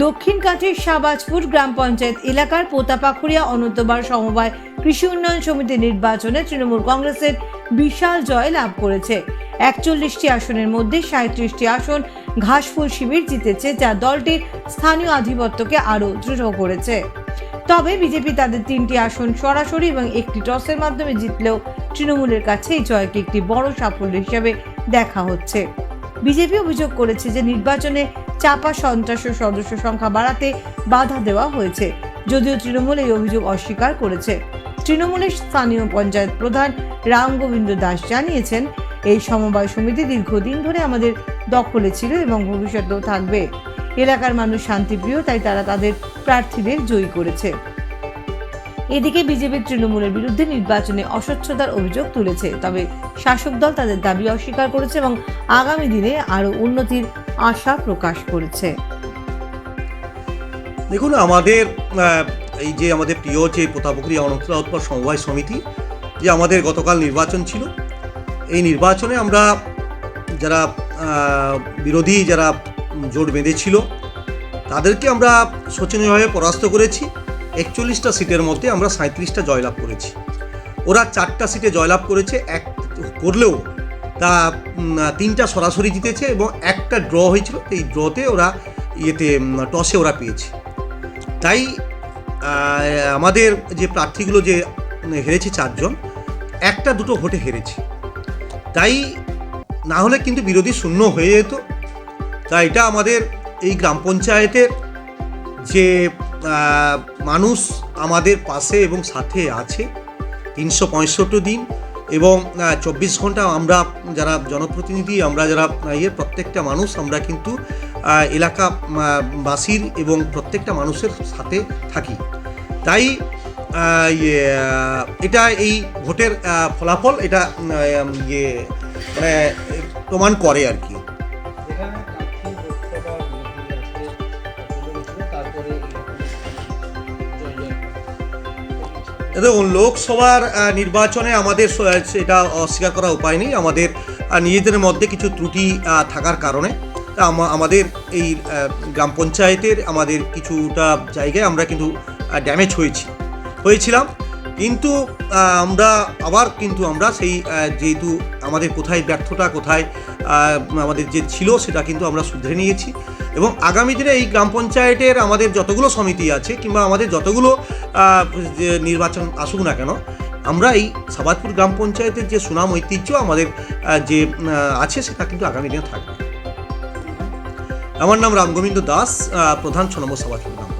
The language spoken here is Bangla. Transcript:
দক্ষিণ কাঁথির শাহবাজপুর গ্রাম পঞ্চায়েত এলাকার পোতাপাখুড়িয়া অনন্তবার সমবায় কৃষি উন্নয়ন সমিতি নির্বাচনে তৃণমূল কংগ্রেসের বিশাল জয় লাভ করেছে। একচল্লিশটি আসনের মধ্যে সাঁত্রিশটি আসন ঘাসফুল শিবির জিতেছে, যা দলটির স্থানীয় আধিপত্যকে আরও দৃঢ় করেছে। তবে বিজেপি তাদের তিনটি আসন সরাসরি এবং একটি টসের মাধ্যমে জিতলেও তৃণমূলের কাছে এই জয়কে একটি বড় সাফল্য হিসেবে দেখা হচ্ছে। বিজেপি অভিযোগ করেছে যে নির্বাচনে চাপা সন্ত্রাস সদস্য সংখ্যা বাড়াতে বাধা দেওয়া হয়েছে। যদিও তৃণমূল এই অভিযোগ অস্বীকার করেছে। তৃণমূলের স্থানীয় পঞ্চায়েত প্রধান রাম গোবিন্দ দাস জানিয়েছেন, এই সমবায় সমিতি দীর্ঘদিন ধরে আমাদের দখলে ছিল এবং ভবিষ্যতেও থাকবে। এলাকার মানুষ শান্তিপ্রিয়, তাই তারা তাদের প্রার্থীদের জয়ী করেছে। এদিকে বিজেপি তৃণমূলের বিরুদ্ধে নির্বাচনে অস্বচ্ছতার অভিযোগ তুলেছে। তবে শাসক দল তাদের দাবি অস্বীকার করেছে এবং আগামী দিনে আরও উন্নতির আশা প্রকাশ করেছে। দেখুন, আমাদের এই যে আমাদের প্রিয় যে পোতাপুকুরি অনন্তরা উৎপর সমবায় সমিতি, যে আমাদের গতকাল নির্বাচন ছিল, এই নির্বাচনে আমরা যারা বিরোধী যারা জোট বেঁধেছিল, তাদেরকে আমরা শোচনীয়ভাবে পরাস্ত করেছি। একচল্লিশটা সিটের মধ্যে আমরা সাঁত্রিশটা জয়লাভ করেছি। ওরা চারটা সিটে জয়লাভ করেছে, এক করলেও তা তিনটা সরাসরি জিতেছে এবং একটা ড্র হয়েছিল এই ড্রতে ওরা ইয়েতে টসে ওরা পেয়েছে। তাই আমাদের যে প্রার্থীগুলো যে হেরেছে চারজন, একটা দুটো ভোটে হেরেছে। তাই না হলে কিন্তু বিরোধী শূন্য হয়ে যেত। তাই এটা আমাদের এই গ্রাম পঞ্চায়েতের যে মানুষ আমাদের পাশে এবং সাথে আছে। তিনশো পঁয়ষট্টি দিন এবং চব্বিশ ঘণ্টা আমরা যারা জনপ্রতিনিধি আমরা যারা ইয়ে প্রত্যেকটা মানুষ আমরা কিন্তু আহ, এলাকা বাসীর এবং প্রত্যেকটা মানুষের সাথে থাকি। তাই ইয়ে, এটা এই ভোটের ফলাফল এটা ইয়ে মানে প্রমাণ করে আর কি। দেখুন, লোকসভার নির্বাচনে আমাদের সেটা অস্বীকার করা উপায় নেই। আমাদের নিজেদের মধ্যে কিছু ত্রুটি থাকার কারণে আমাদের এই গ্রাম পঞ্চায়েতের আমাদের কিছুটা জায়গায় আমরা কিন্তু ড্যামেজ হয়েছি, হয়েছিলাম। কিন্তু আমরা আবার কিন্তু আমরা সেই যেহেতু আমাদের কোথায় ব্যর্থতা, কোথায় আমাদের যে ছিল, সেটা কিন্তু আমরা শুধরে নিয়েছি। এবং আগামী দিনে এই গ্রাম পঞ্চায়েতের আমাদের যতগুলো সমিতি আছে কিংবা আমাদের যতগুলো নির্বাচন আসুক না কেন, আমরা এই সাবাদপুর গ্রাম পঞ্চায়েতের যে সুনাম ঐতিহ্য আমাদের যে আছে সেটা কিন্তু আগামী দিনে থাকবে। আমার নাম রামগোবিন্দ দাস প্রধান ছ নম্বর সাবাদপুর গ্রাম।